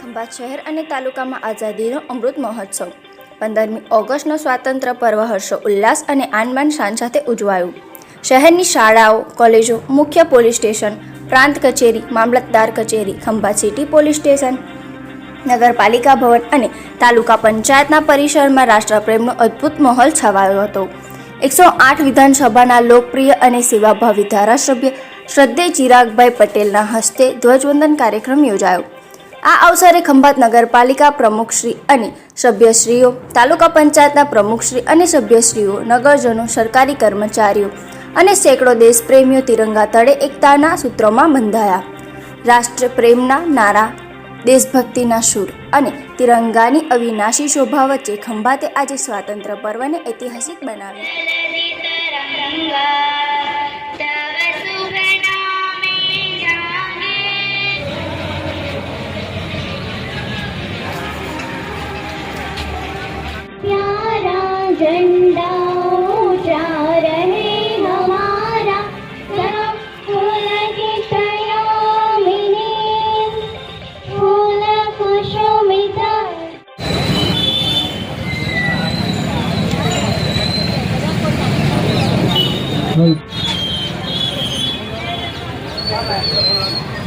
ખંભાત શહેર અને તાલુકામાં આઝાદીનો અમૃત મહોત્સવ. પંદરમી ઓગસ્ટનો સ્વાતંત્ર્ય પર્વ હર્ષો, ઉલ્લાસ અને આનબાન શાન સાથે ઉજવાયું. શહેરની શાળાઓ, કોલેજો, મુખ્ય પોલીસ સ્ટેશન, પ્રાંત કચેરી, મામલતદાર કચેરી, ખંભાત સિટી પોલીસ સ્ટેશન, નગરપાલિકા ભવન અને તાલુકા પંચાયતના પરિસરમાં રાષ્ટ્રપ્રેમનો અદ્ભુત માહોલ છવાયો હતો. એકસો આઠ વિધાનસભાના લોકપ્રિય અને સેવાભાવી ધારાસભ્ય શ્રદ્ધે ચિરાગભાઈ પટેલના હસ્તે ધ્વજવંદન કાર્યક્રમ યોજાયો. આ અવસરે ખંભાત નગરપાલિકા પ્રમુખશ્રી અને સભ્યશ્રીઓ, તાલુકા પંચાયતના પ્રમુખશ્રી અને સભ્યશ્રીઓ, નગરજનો, સરકારી કર્મચારીઓ અને સેંકડો દેશપ્રેમીઓ તિરંગા તળે એકતાના સૂત્રોમાં બંધાયા. રાષ્ટ્રપ્રેમના નારા, દેશભક્તિના સૂર અને તિરંગાની અવિનાશી શોભા વચ્ચે ખંભાતે આજે સ્વાતંત્ર્ય પર્વને ઐતિહાસિક બનાવ્યું. झंडा ऊंचा रहे हमारा सब फूल की कयोमिनी फूल कुसुमित Thank